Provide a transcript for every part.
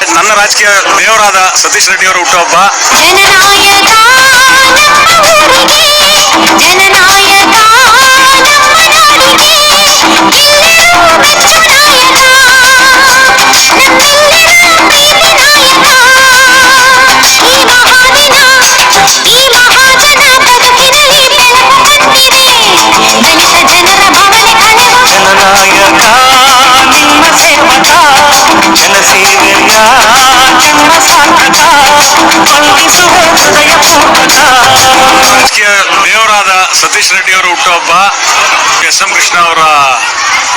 ನನ್ನ ರಾಜಕೀಯ ದೇವರಾದ ಸತೀಶ್ ರೆಡ್ಡಿ ಅವರ ಹುಟ್ಟುಹಬ್ಬ. ನಮ್ಮ ದೇವರಾದ ಸತೀಶ್ ರೆಡ್ಡಿ ಅವರ ಹುಟ್ಟುಹಬ್ಬ ಎಸ್ ಎಂ ಕೃಷ್ಣ ಅವರ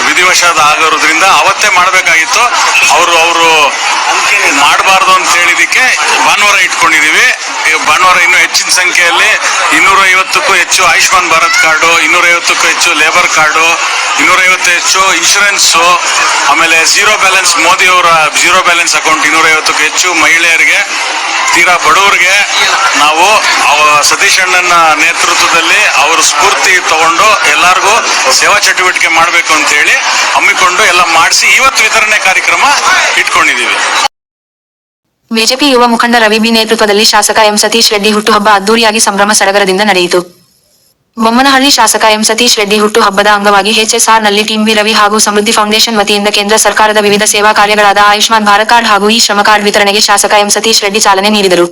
ವಿಧಿವಶಾದ ಆಗಿರೋದ್ರಿಂದ ಅವತ್ತೇ ಮಾಡಬೇಕಾಗಿತ್ತು. ಅವರು ಅವರು ಮಾಡಬಾರ್ದು ಅಂತ ಹೇಳಿದಕ್ಕೆ ಭಾನುವಾರ ಇಟ್ಕೊಂಡಿದೀವಿ. ಈ ಭಾನುವಾರ ಇನ್ನೂ ಹೆಚ್ಚಿನ ಸಂಖ್ಯೆಯಲ್ಲಿ ಇನ್ನೂರೈವತ್ತಕ್ಕೂ ಹೆಚ್ಚು ಆಯುಷ್ಮಾನ್ ಭಾರತ್ ಕಾರ್ಡು, ಇನ್ನೂರೈವತ್ತಕ್ಕೂ ಹೆಚ್ಚು ಲೇಬರ್ ಕಾರ್ಡು, ಇನ್ನೂರೈವತ್ತು ಹೆಚ್ಚು ಇನ್ಶೂರೆನ್ಸು, ಆಮೇಲೆ ಝೀರೋ ಬ್ಯಾಲೆನ್ಸ್ ಮೋದಿ ಅವರ ಝೀರೋ ಬ್ಯಾಲೆನ್ಸ್ ಅಕೌಂಟ್, ಇನ್ನೂರೈವತ್ತಕ್ಕೂ ಹೆಚ್ಚು ಮಹಿಳೆಯರಿಗೆ, ತೀರಾ ಬಡವರಿಗೆ ನಾವು ಸತೀಶ್ ಅಣ್ಣನ ನೇತೃತ್ವದಲ್ಲಿ ಅವರು ಸ್ಫೂರ್ತಿ ತಗೊಂಡು ಎಲ್ಲರಿಗೂ ಸೇವಾ ಚಟುವಟಿಕೆ ಮಾಡಬೇಕು ಅಂತ ಹೇಳಿ ಹಮ್ಮಿಕೊಂಡು ಎಲ್ಲ ಮಾಡಿಸಿ ಇವತ್ತು ವಿತರಣೆ ಕಾರ್ಯಕ್ರಮ ಇಟ್ಕೊಂಡಿದ್ದೀವಿ. ಬಿಜೆಪಿ ಯುವ ಮುಖಂಡ ರವಿ ಬಿ ನೇತೃತ್ವದಲ್ಲಿ ಶಾಸಕ ಎಂ ಸತೀಶ್ ರೆಡ್ಡಿ ಹುಟ್ಟುಹಬ್ಬ ಅದ್ದೂರಿಯಾಗಿ ಸಂಭ್ರಮ ಸಡಗರದಿಂದ ನಡೆಯಿತು. ಬೊಮ್ಮನಹಳ್ಳಿ ಶಾಸಕ ಎಂ ಸತೀಶ್ ರೆಡ್ಡಿ ಹುಟ್ಟುಹಬ್ಬದ ಅಂಗವಾಗಿ ಎಚ್ಎಸ್ಆರ್ನಲ್ಲಿ ಟೀಂ ಬಿ ರವಿ ಹಾಗೂ ಸಮೃದ್ಧಿ ಫೌಂಡೇಶನ್ ವತಿಯಿಂದ ಕೇಂದ್ರ ಸರ್ಕಾರದ ವಿವಿಧ ಸೇವಾ ಕಾರ್ಯಗಳಾದ ಆಯುಷ್ಮಾನ್ ಭಾರತ್ ಕಾರ್ಡ್ ಹಾಗೂ ಈ ಶ್ರಮ ಕಾರ್ಡ್ ವಿತರಣೆಗೆ ಶಾಸಕ ಎಂ ಸತೀಶ್ ರೆಡ್ಡಿ ಚಾಲನೆ ನೀಡಿದರು.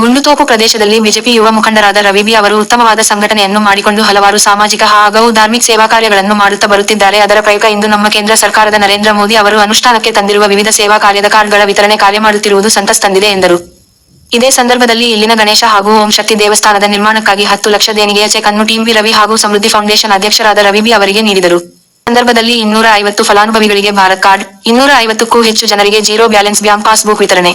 ಗುಂಡುತೋಪು ಪ್ರದೇಶದಲ್ಲಿ ಬಿಜೆಪಿ ಯುವ ಮುಖಂಡರಾದ ರವಿಬಿ ಅವರು ಉತ್ತಮವಾದ ಸಂಘಟನೆಯನ್ನು ಮಾಡಿಕೊಂಡು ಹಲವಾರು ಸಾಮಾಜಿಕ ಹಾಗೂ ಧಾರ್ಮಿಕ ಸೇವಾ ಕಾರ್ಯಗಳನ್ನು ಮಾಡುತ್ತಾ ಬರುತ್ತಿದ್ದಾರೆ. ಅದರ ಪ್ರಯುಕ್ತ ಇಂದು ನಮ್ಮ ಕೇಂದ್ರ ಸರ್ಕಾರದ ನರೇಂದ್ರ ಮೋದಿ ಅವರು ಅನುಷ್ಠಾನಕ್ಕೆ ತಂದಿರುವ ವಿವಿಧ ಸೇವಾ ಕಾರ್ಯದ ಕಾರ್ಡ್ಗಳ ವಿತರಣೆ ಕಾರ್ಯ ಮಾಡುತ್ತಿರುವುದು ಸಂತಸ ತಂದಿದೆ ಎಂದರು. ಇದೇ ಸಂದರ್ಭದಲ್ಲಿ ಇಲ್ಲಿನ ಗಣೇಶ ಹಾಗೂ ಓಂ ಶಕ್ತಿ ದೇವಸ್ಥಾನದ ನಿರ್ಮಾಣಕ್ಕಾಗಿ ಹತ್ತು ಲಕ್ಷ ದೇಣಿಗೆಯ ಚೆಕ್ ಅನ್ನು ಟಿಂ ವಿ ರವಿ ಹಾಗೂ ಸಮೃದ್ಧಿ ಫೌಂಡೇಶನ್ ಅಧ್ಯಕ್ಷರಾದ ರವಿಬಿ ಅವರಿಗೆ ನೀಡಿದರು. ಸಂದರ್ಭದಲ್ಲಿ ಇನ್ನೂರ ಐವತ್ತು ಫಲಾನುಭವಿಗಳಿಗೆ ಭಾರತ್ ಕಾರ್ಡ್, ಇನ್ನೂರ ಐವತ್ತಕ್ಕೂ ಹೆಚ್ಚು ಜನರಿಗೆ ಜೀರೋ ಬ್ಯಾಲೆನ್ಸ್ ಬ್ಯಾಂಕ್ ಪಾಸ್ಬುಕ್ ವಿತರಣೆ.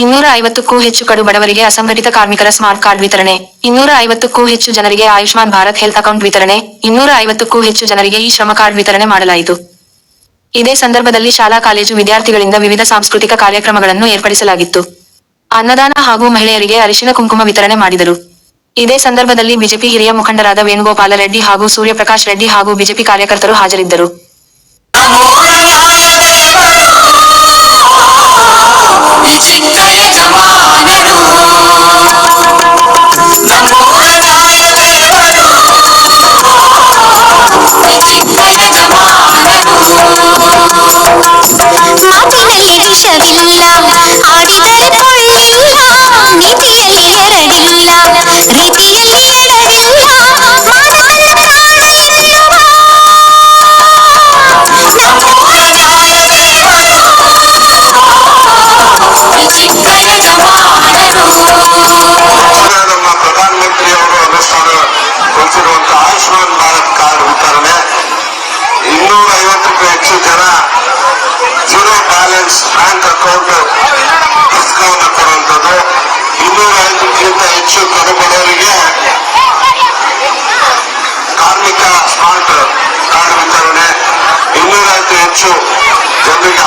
ಇನ್ನೂರ ಐವತ್ತಕ್ಕೂ ಹೆಚ್ಚು ಕಡು ಬಡವರಿಗೆ ಅಸಂಘಟಿತ ಕಾರ್ಮಿಕರ ಸ್ಮಾರ್ಟ್ ಕಾರ್ಡ್ ವಿತರಣೆ. ಇನ್ನೂರ ಐವತ್ತಕ್ಕೂ ಹೆಚ್ಚು ಜನರಿಗೆ ಆಯುಷ್ಮಾನ್ ಭಾರತ್ ಹೆಲ್ತ್ ಅಕೌಂಟ್ ವಿತರಣೆ. ಇನ್ನೂರ ಐವತ್ತಕ್ಕೂ ಹೆಚ್ಚು ಜನರಿಗೆ ಈ ಶ್ರಮ ಕಾರ್ಡ್ ವಿತರಣೆ ಮಾಡಲಾಯಿತು. ಇದೇ ಸಂದರ್ಭದಲ್ಲಿ ಶಾಲಾ, ಕಾಲೇಜು ವಿದ್ಯಾರ್ಥಿಗಳಿಂದ ವಿವಿಧ ಸಾಂಸ್ಕೃತಿಕ ಕಾರ್ಯಕ್ರಮಗಳನ್ನು ಏರ್ಪಡಿಸಲಾಗಿತ್ತು. ಅನ್ನದಾನ ಹಾಗೂ ಮಹಿಳೆಯರಿಗೆ ಅರಿಶಿನ ಕುಂಕುಮ ವಿತರಣೆ ಮಾಡಿದರು. ಇದೇ ಸಂದರ್ಭದಲ್ಲಿ ಬಿಜೆಪಿ ಹಿರಿಯ ಮುಖಂಡರಾದ ವೇಣುಗೋಪಾಲ ರೆಡ್ಡಿ ಹಾಗೂ ಸೂರ್ಯಪ್ರಕಾಶ್ ರೆಡ್ಡಿ ಹಾಗೂ ಬಿಜೆಪಿ ಕಾರ್ಯಕರ್ತರು ಹಾಜರಿದ್ದರು.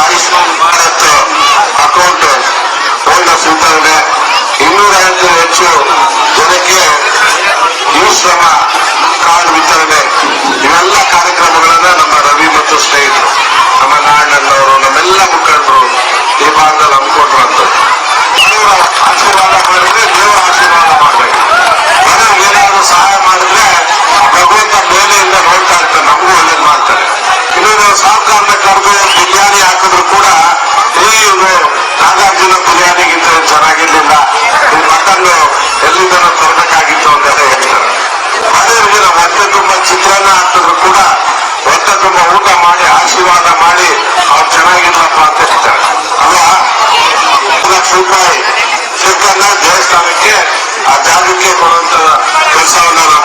ಆಯುಷ್ಮಾನ್ ಭಾರತ್ ಅಕೌಂಟ್ ಹೋಲ್ಡರ್ಸ್ ವಿತರಣೆ ಇನ್ನೂರಕ್ಕೂ ಹೆಚ್ಚು ಜನಕ್ಕೆ ಶ್ರಮ ಕಾರ್ಡ್ ವಿತರಣೆ. ಇವೆಲ್ಲ ಕಾರ್ಯಕ್ರಮಗಳನ್ನ ನಮ್ಮ ರವಿ ಮತ್ತು ಸ್ನೇಹಿತರು, ನಮ್ಮ ನಾಡಣ್ಣವರು ತರಬೇಕಾಗಿತ್ತು ಅಂತೆಲ್ಲ ಹೇಳ್ತಾರೆ. ಅದೇ ನಾವು ಹೊಟ್ಟೆ ತುಂಬ ಚಿತ್ರಾನ್ನ ಹಾಕಿದ್ರು ಕೂಡ, ಹೊಟ್ಟೆ ತುಂಬ ಊಟ ಮಾಡಿ, ಆಶೀರ್ವಾದ ಮಾಡಿ ಅವ್ರು ಚೆನ್ನಾಗಿರ್ಲಪ್ಪ ಅಂತ ಹೇಳ್ತಾರೆ. ಒಂದು ಲಕ್ಷ ರೂಪಾಯಿ ದೇವಸ್ಥಾನಕ್ಕೆ ಆ ಜಾಗಕ್ಕೆ ಕೊಡುವಂತ ಕೆಲಸವನ್ನ ನಾವು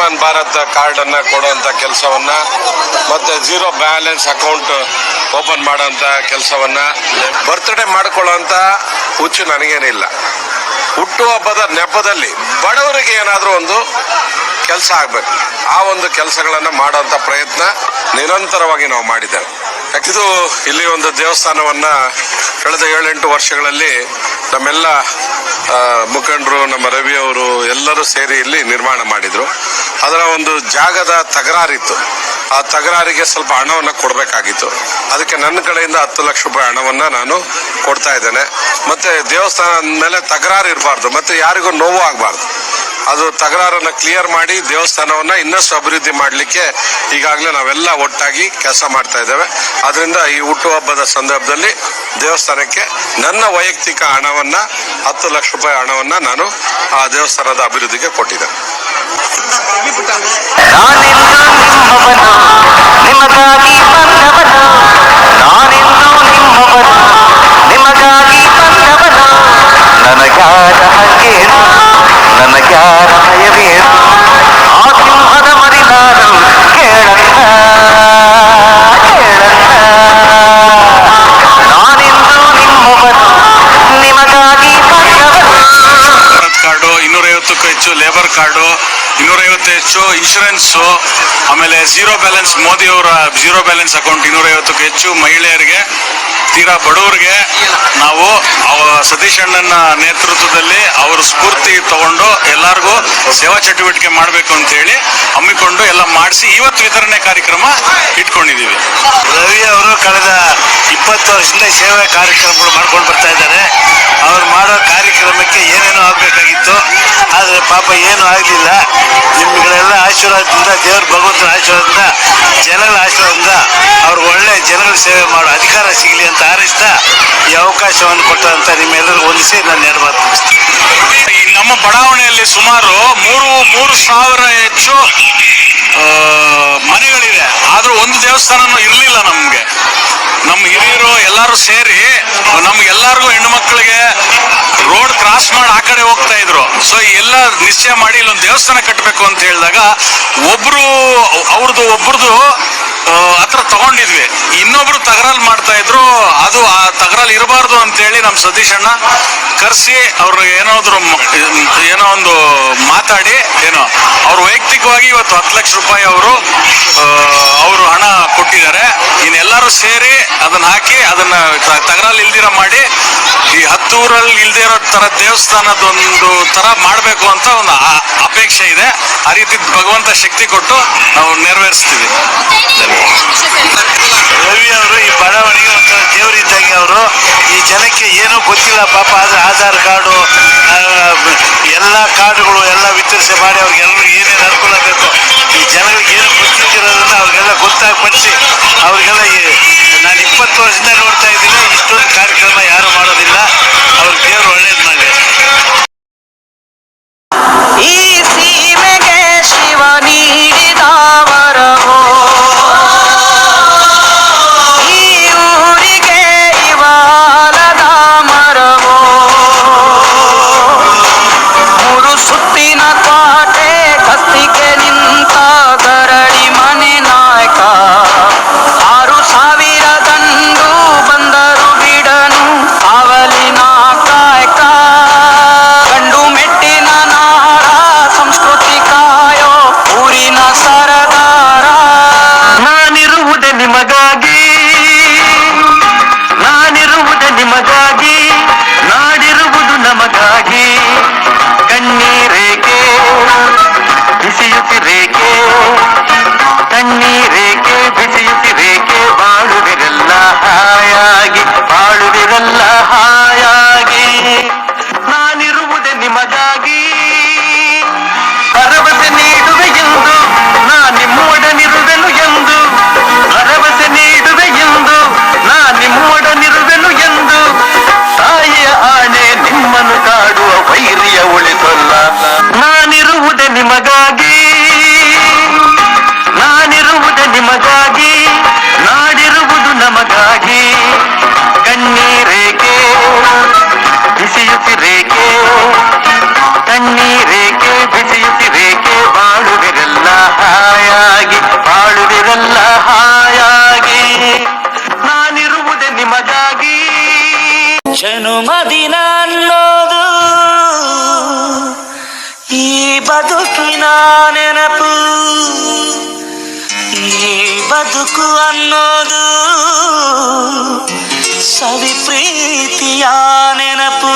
ಅಂತ ಕಾರ್ಡನ್ನು ಕೊಡುವಂತ ಕೆಲಸವನ್ನು ಮತ್ತು ಜೀರೋ ಬ್ಯಾಲೆನ್ಸ್ ಅಕೌಂಟ್ ಓಪನ್ ಮಾಡೋಂಥ ಕೆಲಸವನ್ನು ಬರ್ತ್ಡೇ ಮಾಡ್ಕೊಳ್ಳೋಂಥ ಹುಚ್ಚು ನನಗೇನಿಲ್ಲ. ಹುಟ್ಟುಹಬ್ಬದ ನೆಪದಲ್ಲಿ ಬಡವರಿಗೆ ಏನಾದರೂ ಒಂದು ಕೆಲಸ ಆಗಬೇಕು. ಆ ಒಂದು ಕೆಲಸಗಳನ್ನು ಮಾಡುವಂತ ಪ್ರಯತ್ನ ನಿರಂತರವಾಗಿ ನಾವು ಮಾಡಿದ್ದೇವೆ. ಯಾಕಿದು ಇಲ್ಲಿ ಒಂದು ದೇವಸ್ಥಾನವನ್ನ ಕಳೆದ ಏಳೆಂಟು ವರ್ಷಗಳಲ್ಲಿ ನಮ್ಮೆಲ್ಲ ಮುಖಂಡರು, ನಮ್ಮ ರವಿ ಅವರು ಎಲ್ಲರೂ ಸೇರಿ ಇಲ್ಲಿ ನಿರ್ಮಾಣ ಮಾಡಿದ್ರು. ಅದರ ಒಂದು ಜಾಗದ ತಗರಾರಿತ್ತು. ಆ ತಗರಾರಿಗೆ ಸ್ವಲ್ಪ ಹಣವನ್ನು ಕೊಡಬೇಕಾಗಿತ್ತು. ಅದಕ್ಕೆ ನನ್ನ ಕಡೆಯಿಂದ ಹತ್ತು ಲಕ್ಷ ರೂಪಾಯಿ ಹಣವನ್ನ ನಾನು ಕೊಡ್ತಾ ಇದ್ದೇನೆ. ಮತ್ತೆ ದೇವಸ್ಥಾನ ಮೇಲೆ ತಕರಾರು ಇರಬಾರ್ದು. ಮತ್ತೆ ಯಾರಿಗೂ ನೋವು ಆಗಬಾರ್ದು. ಅದು ತಗರಾರನ್ನು ಕ್ಲಿಯರ್ ಮಾಡಿ ದೇವಸ್ಥಾನವನ್ನ ಇನ್ನಷ್ಟು ಅಭಿವೃದ್ಧಿ ಮಾಡಲಿಕ್ಕೆ ಈಗಾಗಲೇ ನಾವೆಲ್ಲ ಒಟ್ಟಾಗಿ ಕೆಲಸ ಮಾಡ್ತಾ ಇದ್ದೇವೆ. ಅದರಿಂದ ಈ ಹುಟ್ಟುಹಬ್ಬದ ಸಂದರ್ಭದಲ್ಲಿ ದೇವಸ್ಥಾನಕ್ಕೆ ನನ್ನ ವೈಯಕ್ತಿಕ ಹಣವನ್ನ ಹತ್ತು ಲಕ್ಷ ರೂಪಾಯಿ ಹಣವನ್ನ ನಾನು ಆ ದೇವಸ್ಥಾನದ ಅಭಿವೃದ್ಧಿಗೆ ಕೊಟ್ಟಿದ್ದೇನೆ. ನನಗ್ಯಾರ ಹಂಗೇನು ನನಗ್ಯಾರ ಭಯವೇನು ಆ ಸಿಂಹದ ಇನ್ನೂರೈವತ್ತು ಹೆಚ್ಚು ಇನ್ಶೂರೆನ್ಸ್ ಆಮೇಲೆ ಝೀರೋ ಬ್ಯಾಲೆನ್ಸ್ ಮೋದಿ ಅವರ ಝೀರೋ ಬ್ಯಾಲೆನ್ಸ್ ಅಕೌಂಟ್ ಇನ್ನೂರೈವತ್ತಕ್ಕೂ ಹೆಚ್ಚು ಮಹಿಳೆಯರಿಗೆ, ತೀರಾ ಬಡವರಿಗೆ ನಾವು ಸತೀಶ್ ಅಣ್ಣನ ನೇತೃತ್ವದಲ್ಲಿ ಅವರು ಸ್ಫೂರ್ತಿ ತಗೊಂಡು ಎಲ್ಲರಿಗೂ ಸೇವಾ ಚಟುವಟಿಕೆ ಮಾಡಬೇಕು ಅಂತ ಹೇಳಿ ಹಮ್ಮಿಕೊಂಡು ಎಲ್ಲ ಮಾಡಿಸಿ ಇವತ್ತು ವಿತರಣೆ ಕಾರ್ಯಕ್ರಮ ಇಟ್ಕೊಂಡಿದ್ದೀವಿ. ರವಿ ಅವರು ಕಳೆದ ಇಪ್ಪತ್ತು ವರ್ಷದಿಂದ ಸೇವೆ ಕಾರ್ಯಕ್ರಮಗಳು ಮಾಡ್ಕೊಂಡು ಬರ್ತಾ ಇದ್ದಾರೆ. ಅವ್ರು ಮಾಡೋ ಕಾರ್ಯಕ್ರಮಕ್ಕೆ ಏನೇನೋ ಆಗಬೇಕಾಗಿತ್ತು. ಆದರೆ ಪಾಪ ಏನೂ ಆಗಲಿಲ್ಲ. ನಿಮ್ಗಳೆಲ್ಲ ಆಶೀರ್ವಾದದಿಂದ ದೇವ್ರ ಭಗವಂತನ ಆಶೀರ್ವಾದದಿಂದ ಜನಗಳ ಆಶೀರ್ವಾದದಿಂದ ಅವ್ರಿಗೆ ಒಳ್ಳೆ ಜನಗಳ ಸೇವೆ ಮಾಡೋ ಅಧಿಕಾರ ಸಿಗಲಿ ಅಂತ ಆರಿಸ್ತಾ ಈ ಅವಕಾಶವನ್ನು ಕೊಟ್ಟಂತ ನಿಮ್ಮೆಲ್ಲರಿಗೂ ಹೊಂದಿಸಿ ನಾನು ಈ ನಮ್ಮ ಬಡಾವಣೆಯಲ್ಲಿ ಸುಮಾರು ಮೂರು ಮೂರು ಸಾವಿರ ಹೆಚ್ಚು ಮನೆಗಳಿದೆ ಆದ್ರೂ ಒಂದು ದೇವಸ್ಥಾನ ಇರಲಿಲ್ಲ ನಮ್ಗೆ. ನಮ್ಮ ಹಿರಿಯರು ಎಲ್ಲರೂ ಸೇರಿ, ನಮ್ಗೆಲ್ಲರಿಗೂ ಹೆಣ್ಣು ಮಕ್ಕಳಿಗೆ ರೋಡ್ ಕ್ರಾಸ್ ಮಾಡಿ ಆ ಕಡೆ ಹೋಗ್ತಾ ಇದ್ರು. ಸೊ ಎಲ್ಲ ನಿಶ್ಚಯ ಮಾಡಿ ಇಲ್ಲೊಂದು ದೇವಸ್ಥಾನ ಕಟ್ಟಬೇಕು ಅಂತ ಹೇಳಿದಾಗ, ಒಬ್ರು ಅವ್ರದ್ದು ಒಬ್ರದ್ದು ಹತ್ರ ತಗೊಂಡಿದ್ವಿ. ಇನ್ನೊಬ್ರು ತಗರಾಲ್ ಮಾಡ್ತಾ ಇದ್ರು. ಅದು ಆ ತಗರಾಲ್ ಇರಬಾರ್ದು ಅಂತ ಹೇಳಿ ನಮ್ಮ ಸತೀಶ್ ಅಣ್ಣ ಕರೆಸಿ ಅವ್ರು ಏನಾದ್ರು ಏನೋ ಒಂದು ಮಾತಾಡಿ, ಏನೋ. ಅವ್ರು ವೈಯಕ್ತಿಕವಾಗಿ ಇವತ್ತು ಹತ್ತು ಲಕ್ಷ ರೂಪಾಯಿ ಅವರು ಅವರು ಹಣ ಕೊಟ್ಟಿದ್ದಾರೆ. ಇನ್ನೆಲ್ಲರೂ ಸೇರಿ ಅದನ್ನ ಹಾಕಿ ಅದನ್ನ ತ- ತಗರಾಲ್ ಇಲ್ದಿರ ಮಾಡಿ, ಈ ಹತ್ತೂರಲ್ಲಿ ಇಲ್ದೇ ಇರೋ ತರ ದೇವಸ್ಥಾನದೊಂದು ತರ ಮಾಡಬೇಕು ಅಂತ ಒಂದು ಅಪೇಕ್ಷೆ ಇದೆ. ಆ ರೀತಿ ಭಗವಂತ ಶಕ್ತಿ ಕೊಟ್ಟು ನಾವು ನೆರವೇರಿಸ್ತೀವಿ. ರವಿ ಅವರು, ಈ ಬಡವಣಿಗೆ ಒಂಥರ ದೇವರಿದ್ದಂಗೆ ಅವರು. ಈ ಜನಕ್ಕೆ ಏನು ಗೊತ್ತಿಲ್ಲ ಪಾಪ, ಆದ್ರೆ ಆಧಾರ್ ಕಾರ್ಡು ಎಲ್ಲ ಕಾರ್ಡುಗಳು ಎಲ್ಲ ವಿತರಿಸಿ ಮಾಡಿ ಅವ್ರಿಗೆಲ್ಲರೂ ಏನೇನು ಅನುಕೂಲ ಬೇಕು, ಈ ಜನಗಳಿಗೆ ಏನು ಗೊತ್ತಿರೋದನ್ನ ಅವ್ರಿಗೆಲ್ಲ ಗೊತ್ತಾಗ್ಪಡಿಸಿ, ಅವ್ರಿಗೆಲ್ಲ ಈ- ನಾನು ಇಪ್ಪತ್ತು ವರ್ಷದಿಂದ ನೋಡ್ತಾ ಇದ್ದೀನಿ. ಬದುಕು ಅನ್ನೋದು ಸವಿ ಪ್ರೀತಿಯ ನೆನಪು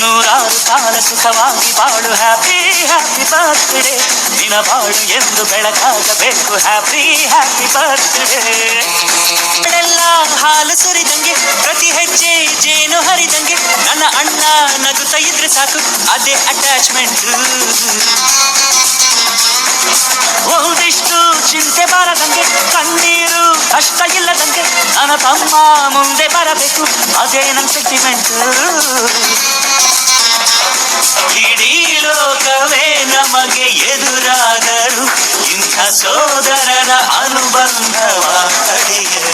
ನೂರಾರು ಕಾಲ ಸುಖವಾಗಿ ಬಾಳು ಹ್ಯಾಪಿ ಹ್ಯಾಪಿ ಬರ್ತ್ಡೇ ದಿನ ಬಾಳು ಎಂದು ಬೆಳಕಾಗಬೇಕು ಹ್ಯಾಪಿ ಹ್ಯಾಪಿ ಬರ್ತ್ಡೇ ಹಾಲು ಸುರಿದಂಗೆ, ಪ್ರತಿ ಹೆಜ್ಜೆ ಜೇನು ಹರಿದಂಗೆ, ನನ್ನ ಅಣ್ಣ ನಗುತ್ತ ಇದ್ರೆ ಸಾಕು, ಅದೇ ಅಟ್ಯಾಚ್ಮೆಂಟ್ ಒಂದಿಷ್ಟು ಚಿಂತೆ ಬಾರದಂಗೆ, ಕಣ್ಣೀರು ಕಷ್ಟ ಇಲ್ಲದಂಗೆ ನನ್ನ ತಮ್ಮ ಮುಂದೆ ಬರಬೇಕು ಅದೇ ನನ್ನ ಸೆಂಟಿಮೆಂಟ್ ಇಡೀ ಲೋಕವೇ ನಮಗೆ ಎದುರಾದರು ಇಂಥ ಸೋದರರ ಅನುಬಂಧವ ತಡೆಯರು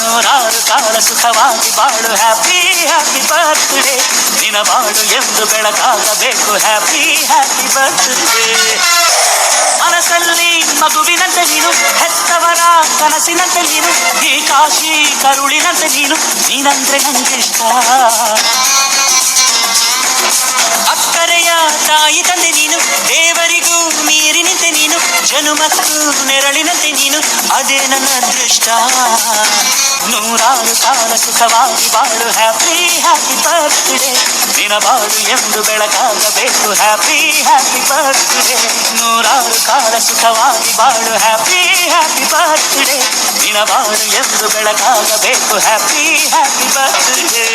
ನೂರಾರು ಕಾಲ ಸುಖವಾಗಿ ಬಾಳು ಹ್ಯಾಪಿ ಹ್ಯಾಪಿ ಬರ್ತ್ಡೇ ನಿನ ಬಾಳು ಎಂದು ಬೆಳಕಾಗಬೇಕು ಹ್ಯಾಪಿ ಹ್ಯಾಪಿ ಬರ್ತ್ಡೇ ಮನಸ್ಸಲ್ಲಿ ಮಗುವಿನಂತೆ ನೀನು ಹೆತ್ತವರ ಕನಸಿನಂತೆ ನೀನು ಈ ಕಾಶಿ ಕರುಳಿನಂತೆ ನೀನು ನೀನಂದ್ರೆ ನಂಗಿಷ್ಟ ಅಕ್ಕರೆಯ ತಾಯಿ ತಂದೆ ನೀನು ದೇವರಿಗೂ ಮೀರಿ ನಿಂತೆ ನೀನು ಜನುಮಕ್ಕೂ ನೆರಳಿನಂತೆ ನೀನು. ಅದೇ ನನ್ನ ಅದೃಷ್ಟ. ನೂರಾರು ಕಾಲ ಸುಖವಾಗಿ ಬಾಳು. ಹ್ಯಾಪಿ ಹ್ಯಾಪಿ ಬರ್ತ್ಡೇ ದಿನ ಬಾಳು ಎಂದು ಬೆಳಕಾಗಬೇಕು ಹ್ಯಾಪಿ ಹ್ಯಾಪಿ ಬರ್ತ್ಡೇ ನೂರಾರು ಕಾಲ ಸುಖವಾಗಿ ಬಾಳು. ಹ್ಯಾಪಿ ಹ್ಯಾಪಿ ಬರ್ತ್ಡೇ ದಿನ ಬಾಳು ಎಂದು ಬೆಳಕಾಗಬೇಕು ಹ್ಯಾಪಿ ಹ್ಯಾಪಿ ಬರ್ತ್ಡೇ